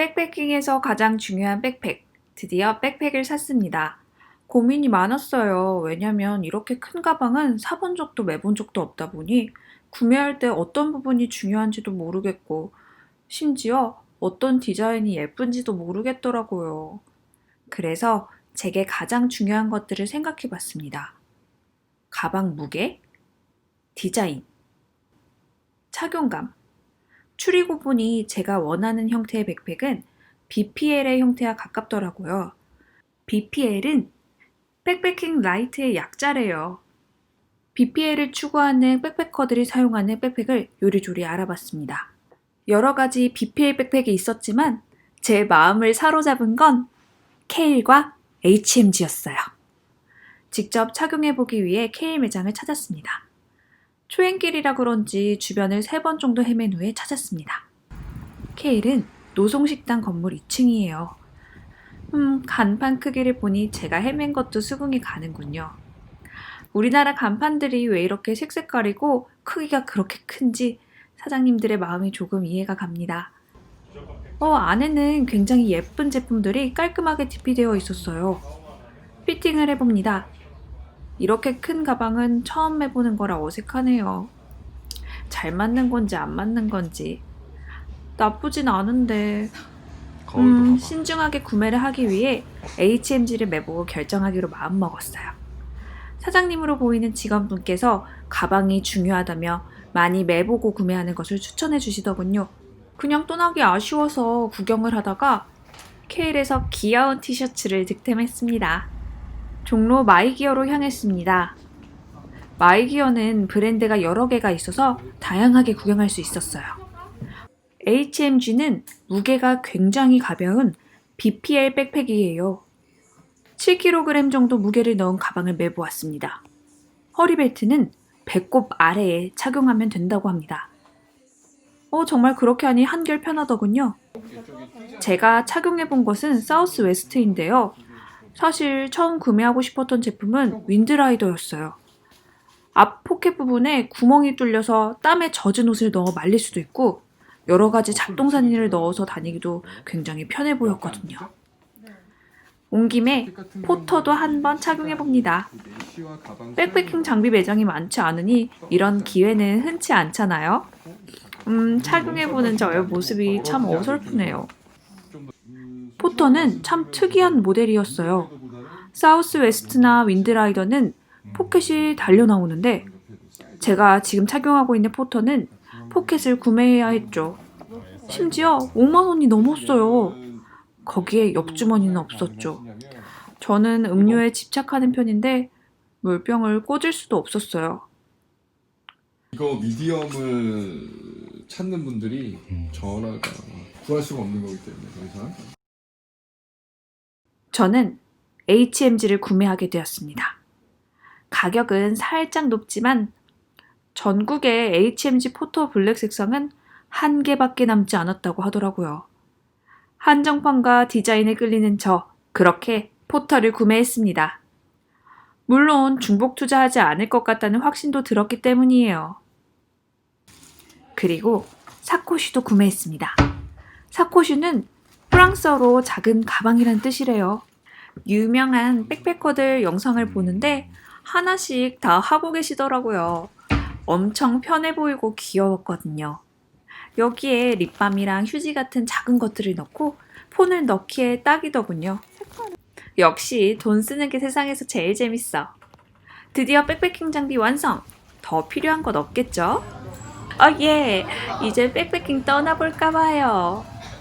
백패킹에서 가장 중요한 백팩. 드디어 백팩을 샀습니다. 고민이 많았어요. 왜냐면 이렇게 큰 가방은 사본 적도 매본 적도 없다 보니 구매할 때 어떤 부분이 중요한지도 모르겠고 심지어 어떤 디자인이 예쁜지도 모르겠더라고요. 그래서 제게 가장 중요한 것들을 생각해 봤습니다. 가방 무게, 디자인, 착용감. 추리고 보니 제가 원하는 형태의 백팩은 BPL의 형태와 가깝더라고요. BPL은 백패킹 라이트의 약자래요. BPL을 추구하는 백패커들이 사용하는 백팩을 요리조리 알아봤습니다. 여러 가지 BPL 백팩이 있었지만 제 마음을 사로잡은 건 케일과 HMG였어요. 직접 착용해보기 위해 케일 매장을 찾았습니다. 초행길이라 그런지 주변을 세 번 정도 헤맨 후에 찾았습니다. 케일은 노송식당 건물 2층이에요. 음, 간판 크기를 보니 제가 헤맨 것도 수긍이 가는군요. 우리나라 간판들이 왜 이렇게 색색깔이고 크기가 그렇게 큰지 사장님들의 마음이 조금 이해가 갑니다. 어, 안에는 굉장히 예쁜 제품들이 깔끔하게 디피되어 있었어요. 피팅을 해봅니다. 이렇게 큰 가방은 처음 해보는 거라 어색하네요. 잘 맞는 건지 안 맞는 건지. 나쁘진 않은데. 음. 신중하게 구매를 하기 위해 HMG를 매보고 결정하기로 마음먹었어요. 사장님으로 보이는 직원분께서 가방이 중요하다며 많이 매보고 구매하는 것을 추천해 주시더군요. 그냥 떠나기 아쉬워서 구경을 하다가 케일에서 귀여운 티셔츠를 득템했습니다. 종로 마이기어로 향했습니다. 마이기어는 브랜드가 여러 개가 있어서 다양하게 구경할 수 있었어요. HMG는 무게가 굉장히 가벼운 BPL 백팩이에요. 7kg 정도 무게를 넣은 가방을 매보았습니다. 허리벨트는 배꼽 아래에 착용하면 된다고 합니다. 어, 정말 그렇게 하니 한결 편하더군요. 제가 착용해 본 것은 사우스 웨스트인데요. 사실 처음 구매하고 싶었던 제품은 윈드라이더였어요. 앞 포켓 부분에 구멍이 뚫려서 땀에 젖은 옷을 넣어 말릴 수도 있고 여러 가지 잡동사니를 넣어서 다니기도 굉장히 편해 보였거든요. 온 김에 포터도 한번 착용해 봅니다. 백패킹 장비 매장이 많지 않으니 이런 기회는 흔치 않잖아요. 음, 착용해 보는 저의 모습이 참 어설프네요. 포터는 참 특이한 모델이었어요. 사우스 웨스트나 윈드라이더는 포켓이 달려 나오는데 제가 지금 착용하고 있는 포터는 포켓을 구매해야 했죠. 심지어 5만 원이 넘었어요. 거기에 옆주머니는 없었죠. 저는 음료에 집착하는 편인데 물병을 꽂을 수도 없었어요. 이거 미디엄을 찾는 분들이 전화가 구할 수가 없는 거기 때문에 더 이상 저는 HMG를 구매하게 되었습니다. 가격은 살짝 높지만 전국의 HMG 포터 블랙 색상은 한 개밖에 남지 않았다고 하더라고요. 한정판과 디자인에 끌리는 저, 그렇게 포터를 구매했습니다. 물론 중복 투자하지 않을 것 같다는 확신도 들었기 때문이에요. 그리고 사코슈도 구매했습니다. 사코슈는 프랑스어로 작은 가방이란 뜻이래요. 유명한 백패커들 영상을 보는데 하나씩 다 하고 계시더라고요. 엄청 편해 보이고 귀여웠거든요. 여기에 립밤이랑 휴지 같은 작은 것들을 넣고 폰을 넣기에 딱이더군요. 역시 돈 쓰는 게 세상에서 제일 재밌어. 드디어 백패킹 장비 완성! 더 필요한 것 없겠죠? 아, 예! 이제 백패킹 떠나볼까 봐요.